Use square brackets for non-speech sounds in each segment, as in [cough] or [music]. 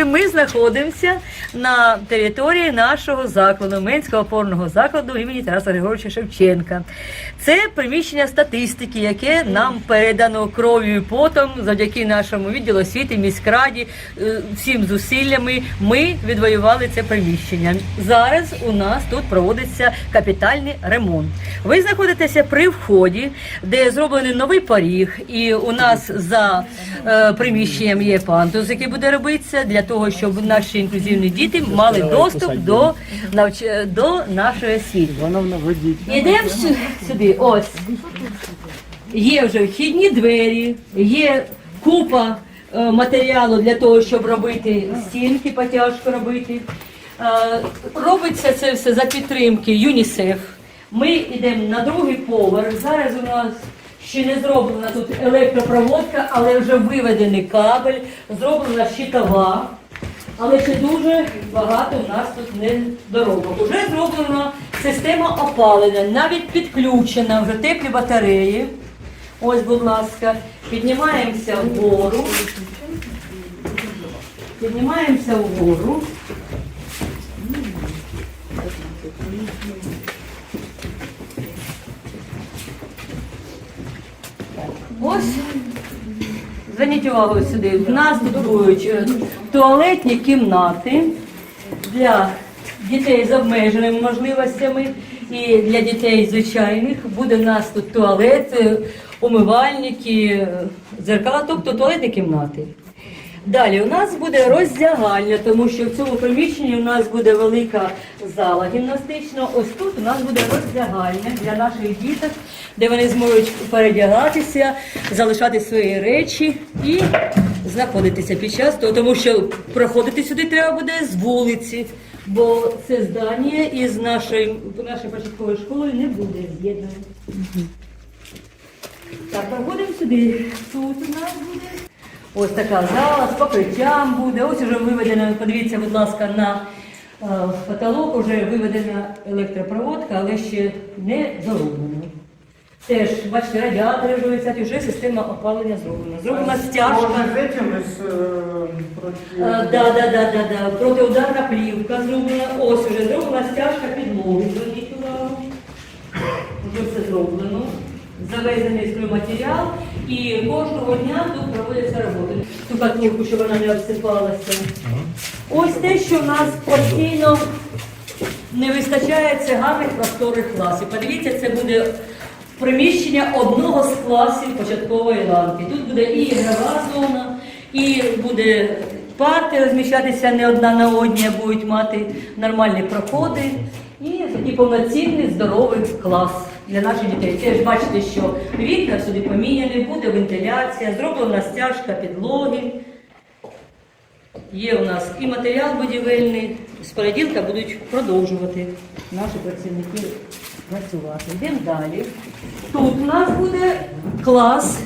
І ми знаходимося на території нашого закладу, Менського опорного закладу імені Тараса Григоровича Шевченка. Це приміщення статистики, яке нам передано кров'ю і потом завдяки нашому відділу освіти, міськраді, е, всім зусиллями ми відвоювали це приміщення. Зараз у нас тут проводиться капітальний ремонт. Ви знаходитеся при вході, де зроблений новий поріг, і у нас за е, приміщенням є пандус, який буде робитися для того, щоб наші інклюзивні діти мали доступ до навч... до нашої освіти. Йдемо сюди. Ось є вже вхідні двері, є купа е, матеріалу для того, щоб робити стінки, потяжку робити. Е, робиться це все за підтримки ЮНІСЕФ. Ми йдемо на другий поверх. Зараз у нас ще не зроблена тут електропроводка, але вже виведений кабель, зроблена щитова. Але ще дуже багато в нас тут не доробок. Уже зроблена система опалення, навіть підключена вже теплі батареї. Ось, будь ласка, піднімаємося вгору. Піднімаємося вгору. Ось Зверніть увагу сюди. В нас тут будуть е, туалетні кімнати для дітей з обмеженими можливостями і для дітей звичайних. Буде в нас тут туалет, е, умивальники, зеркала, дзеркала, тобто туалетні кімнати. Далі у нас буде роздягальня, тому що в цьому приміщенні у нас буде велика зала гімнастична. Ось тут у нас буде роздягальня для наших діток, де вони зможуть передягатися, залишати свої речі і знаходитися під час того, тому що проходити сюди треба буде з вулиці, бо це здання із нашою, нашою початковою школою не буде з'єднане. Так, проходимо сюди. Тут у нас буде. Ось така зала з покриттям буде. Ось уже виведена, подивіться, будь ласка, на е, потолок уже виведена електропроводка, але ще не зроблена. Теж, бачите, радіатори вже висять, вже система опалення зроблена. Зроблена стяжка. Е. Е, Да, да, да, да, да. Протиударна плівка зроблена. Ось уже зроблена стяжка підлоги. Зверніть увагу. Вже все зроблено. Завезений стройматеріал і кожного дня тут проводяться роботи. Ту катлівку, щоб вона не обсипалася. Ось те, що в нас постійно не вистачає це гарних просторих класів. Подивіться, це буде приміщення одного з класів початкової ланки. Тут буде і ігрова зона, і буде парти розміщатися не одна на одній, а будуть мати нормальні проходи. І такий повноцінний здоровий клас для наших дітей. Теж бачите, що вікна сюди поміняні, буде вентиляція, зроблена стяжка підлоги. Є у нас і матеріал будівельний, з понеділка будуть продовжувати наші працівники працювати. Йдемо далі. Тут у нас буде клас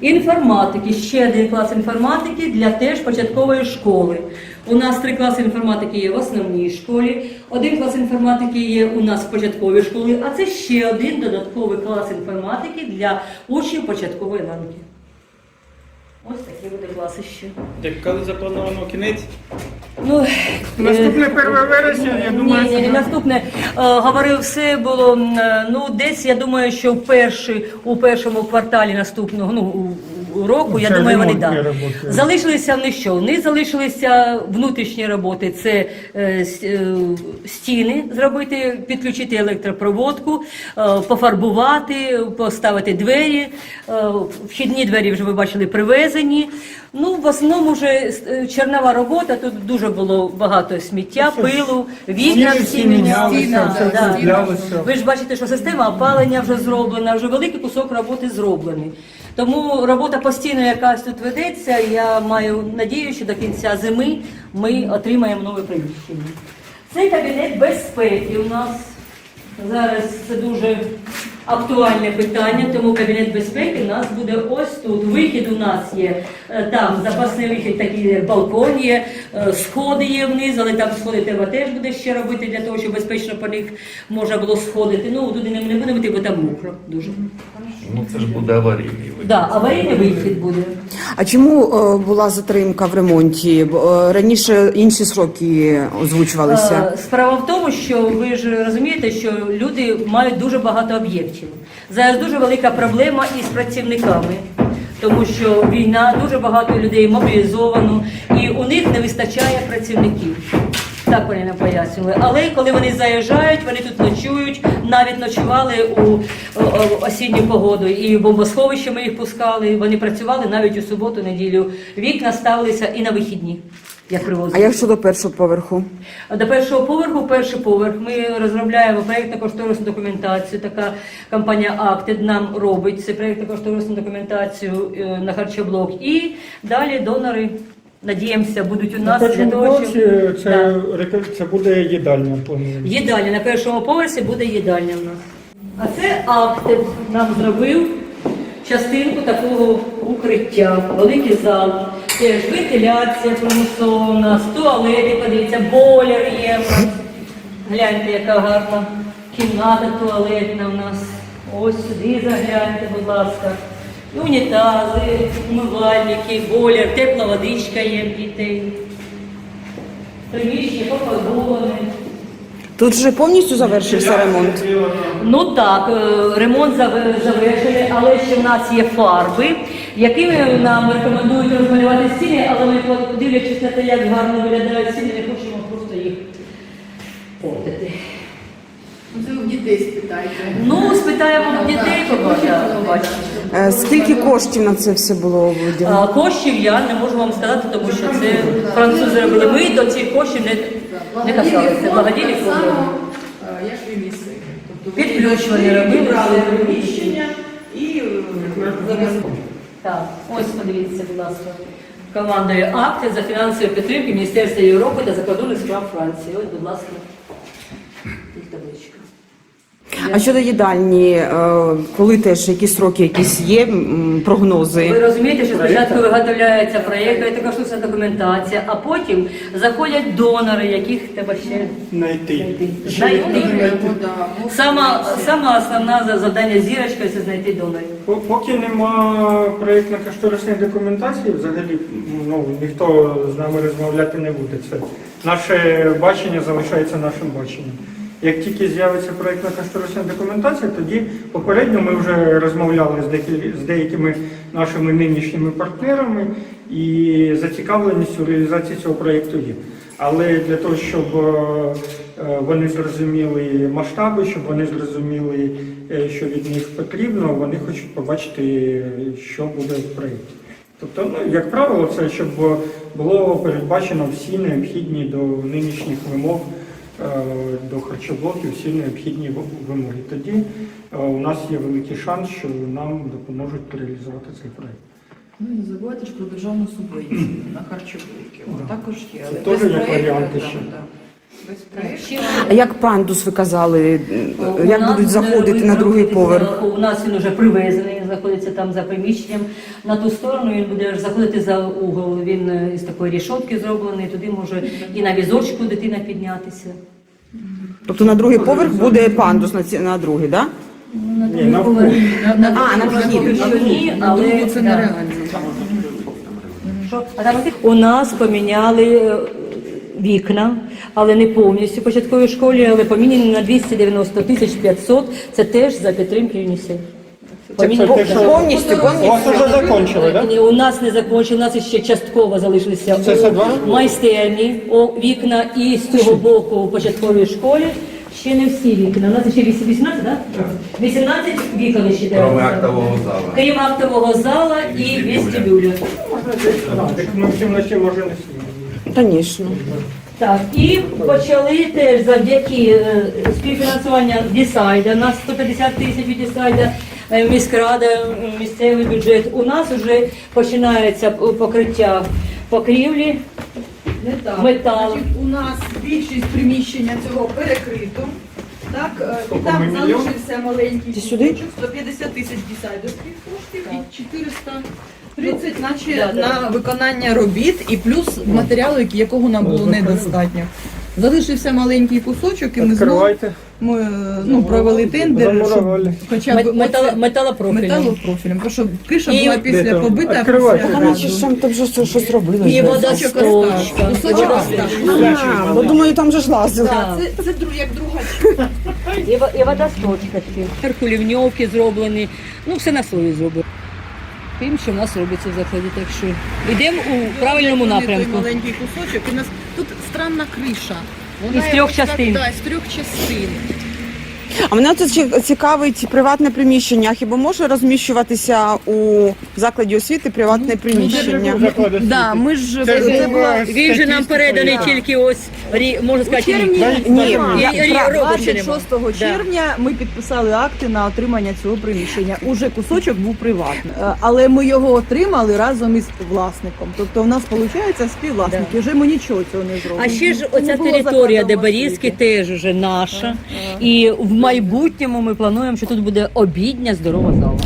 інформатики, ще один клас інформатики для теж початкової школи. У нас три класи інформатики є в основній школі, один клас інформатики є у нас в початковій школі, а це ще один додатковий клас інформатики для учнів початкової ланки. Ось такі буде класи ще. Коли заплановано кінець? Ну, Наступне е, 1 вересня, я думаю, ні, ні, що- наступне. Е, говорив, все було, м, е, ну, десь, я думаю, що в перший, у першому кварталі наступного, ну, у року, я Це думаю, вони ремонтні да. роботи. Залишилися в них що? В них залишилися внутрішні роботи, це е, с- е, стіни зробити, підключити електропроводку, е, пофарбувати, поставити двері. Е, вхідні двері вже ви бачили привезені. Ну, в основному вже е, чернова робота, тут дуже було багато сміття, пилу, вікна всі всі мінялися. все да. Ви ж бачите, що система опалення вже зроблена, вже великий кусок роботи зроблений. Тому робота постійно якась тут ведеться. Я маю надію, що до кінця зими ми отримаємо нове приміщення. Цей кабінет безпеки у нас зараз це дуже актуальне питання, тому кабінет безпеки у нас буде ось тут. Вихід у нас є е, там запасний вихід, такий балкон є, сходи є вниз, але там сходи треба теж буде ще робити для того, щоб безпечно по них можна було сходити. Ну туди не не будемо йти, бо там мокро дуже. Ну це ж буде аварійний вихід. Да, аварійний вихід буде. А чому е, була затримка в ремонті? Бо, е, Раніше інші сроки озвучувалися. Е, Справа в тому, що ви ж розумієте, що люди мають дуже багато об'єктів. Зараз дуже велика проблема із працівниками, тому що війна дуже багато людей мобілізовано, і у них не вистачає працівників. Так вони нам пояснювали. Але коли вони заїжджають, вони тут ночують, навіть ночували у осінню погоду. І в бомбосховище ми їх пускали. Вони працювали навіть у суботу, неділю. Вікна ставилися і на вихідні, як привозили. А як щодо першого поверху? До першого поверху, перший поверх, ми розробляємо проєктно-кошторисну документацію. Така компанія Актед нам робить це проєктно-кошторисну документацію е, на харчоблок. І далі донори, надіємося, будуть у На нас для того, щоб це, рекор- це буде їдальня, плануємо. їдальня на першому поверсі буде їдальня в нас. А це Актед нам зробив частинку такого укриття, великий зал. Теж вентиляція нас, туалети, подивіться, бойлер є. Гляньте, яка гарна кімната туалетна у нас. Ось сюди загляньте, будь ласка. Унітази, умивальники, бойлер, тепла водичка є в дітей. Приміщення пофарбоване. Тут вже повністю завершився ремонт. Ну так, е, ремонт зав- завершений, але ще в нас є фарби, якими нам рекомендують розмалювати стіни, але ми дивлячись на те, як гарно виглядають стіни, не хочемо просто їх портити. Ну, Це у дітей спитайте. Ну, спитаємо в дітей, побачимо. побачимо. Е, Скільки коштів на це все було виділено? А, Коштів я не можу вам сказати, тому що це французи робили. Ми до цих коштів не, не касалися. Благодійний фонд. е, Я ж виміси. Тобто Підключувані робили. брали приміщення і е, Так, ось подивіться, будь ласка. Командою акти за фінансової підтримки Міністерства Європи та закордонних справ Франції. Ось, будь ласка. А щодо їдальні, е, коли теж якісь сроки якісь є, м, Ви розумієте, що спочатку виготовляється проєкт, така штучна документація, а потім заходять донори, яких треба ще Знайти. знайти. Знайти. Сама, сама основна завдання зірочка це знайти донорів. Поки нема проєктно-кошторисної документації, взагалі ну, ніхто з нами розмовляти не буде. Це наше бачення залишається нашим баченням. Як тільки з'явиться проєктно-кошторисна документація, тоді попередньо ми вже розмовляли з, деякими нашими нинішніми партнерами і зацікавленість у реалізації цього проєкту є. Але для того, щоб е, е, вони зрозуміли масштаби, щоб вони зрозуміли, е, що від них потрібно, вони хочуть побачити, що буде в проєкті. Тобто, ну, як правило, це щоб було передбачено всі необхідні до нинішніх вимог до харчоблоків, всі необхідні вимоги. Тоді е, у нас є великий шанс, що нам допоможуть реалізувати цей проєкт. Ну і не забувайте ж про державну субвенцію [clears throat] на харчоблоки. Да. також є. Це теж як варіанти ще. да. А як пандус ви казали, У як нас будуть заходити на другий поверх? У нас він вже привезений, він знаходиться там за приміщенням. На ту сторону він буде заходити за угол. Він е, із такої рішотки зроблений, туди може і на візочку дитина піднятися. Тобто на другий поверх буде пандус на, ці- на другий, так? Да? На Ні, другий на поверх. А, на вхід. поверх ні, На але другий це нереально. У нас поміняли е, вікна, але не повністю в початковій школі, але поміняні на 290 тисяч 500. Це теж за підтримки ЮНІСЕФ. Що Повністю, у вас вже закончили, так? Ні, У нас не закончили, у нас ще частково залишилися Це все два? у майстерні о, вікна і з цього боку у початковій школі. Ще не всі вікна. У нас ще 18, так? 18 вікон ще. Кроме актового зала. Крім актового зала і вестибюля. Так ми в кімнаті може не сидіти. Звісно. Так, і почали теж завдяки е, співфінансування Дісайда, на 150 тисяч від Дісайда, міськрада, е, місцевий бюджет. У нас вже починається покриття покрівлі. Не так. Метал. Значить, у нас більшість приміщення цього перекрито. Так, е, і там залишився маленький кусочок, 150 тисяч десайдерських коштів і 430 наче Да, да. на виконання робіт і плюс матеріалу, якого нам було недостатньо. Залишився маленький кусочок, і ми знову. Ми, е, ну, провели тендер, щоб Замуровали. хоча б Мет- метало- металопрофілем, тому що криша І- була після побита Відкривайте. після ж раду. там, же щось- щось робили. І вже. водосточка. Кусочок Водосточка. А, думаю, там же ж лазили. Да. Це, це дру- як друга І, во- і водосточка такі. Перкулівньовки зроблені. Ну, все на слові зроблено. Тим, що в нас робиться в закладі, так що йдемо у правильному Той напрямку. маленький кусочок. І у нас тут странна криша. Із трьох частин. Так, да, з трьох частин. А мене тут цікавить приватне приміщення. Хіба може розміщуватися у закладі освіти приватне приміщення? Да, ми ж Це ж це була Він же нам переданий Да. тільки ось, рі- можна сказати, червні, рік. Ні, І- і- і я- року ще нема. 26 червня ми підписали акти на отримання цього приміщення. Уже кусочок був приватний, Е, але ми його отримали разом із власником. Тобто, в нас виходить співвласники. Вже ми нічого цього не зробимо. А ще ж оця не було територія, де закладено в Барізький, освіті. теж уже наша. І в майбутньому ми плануємо, що тут буде обідня здорова зала.